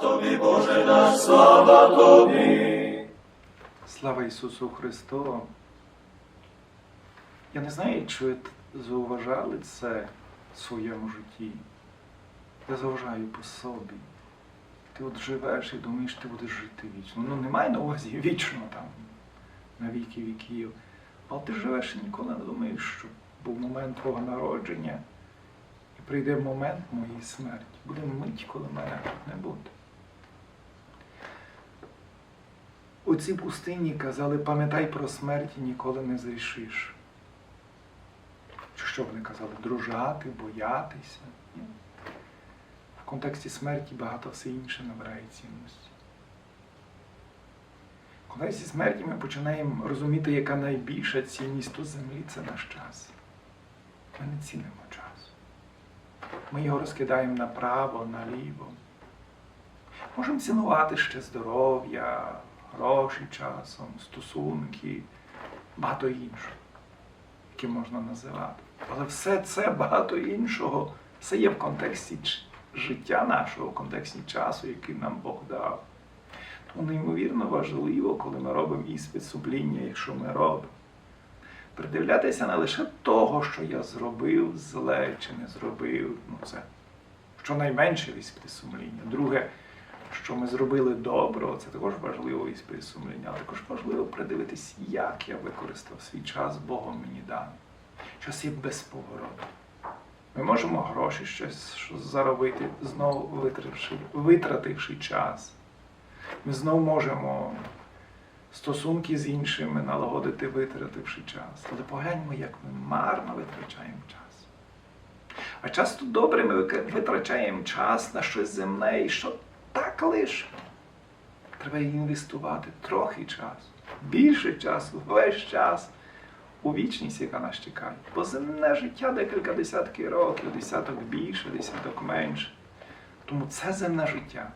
тобі, Боже наш, слава тобі. Слава Ісусу Христу! Я не знаю, чи ви зауважали це в своєму житті. Я зауважаю по собі. Ти от живеш і думаєш, ти будеш жити вічно. Ну, немає на увазі вічно там, на віки віків. Але ти живеш і ніколи не думаєш, що був момент твого народження, і прийде момент моєї смерті. Буде мить, коли мене не буде. У пустині казали, пам'ятай про смерть ніколи не зрішиш. Що вони казали? Дружати, боятися. В контексті смерті багато все інше набирає цінності. В контексті смерті ми починаємо розуміти, яка найбільша цінність тут землі це наш час. Ми не цінимо час. Ми його розкидаємо направо, наліво. Можемо цінувати ще здоров'я, гроші часом, стосунки, багато іншого, які можна називати. Але все це багато іншого, все є в контексті життя нашого, в контексті часу, який нам Бог дав. Тому неймовірно важливо, коли ми робимо іспит сумління, якщо ми робимо. Придивлятися не лише того, що я зробив зле чи не зробив. Ну, це щонайменше в іспиті сумління. Друге, що ми зробили добро, це також важливо іспит сумління, але також важливо придивитись, як я використав свій час Богом мені даний. Час є безповоротний. Ми можемо гроші щось що заробити, знову витративши, витративши час. Ми знову можемо стосунки з іншими налагодити, витративши час. Але погляньмо, як ми марно витрачаємо час. А часто добре ми витрачаємо час на щось земне, і що так лише. Треба інвестувати трохи часу, більше часу, весь час у вічність, яка нас чекає. Бо земне життя декілька десятків років, десяток більше, десяток менше. Тому це земне життя.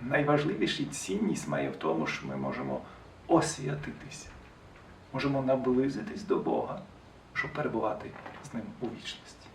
Найважливіша цінність має в тому, що ми можемо освятитися, можемо наблизитись до Бога, щоб перебувати з ним у вічності.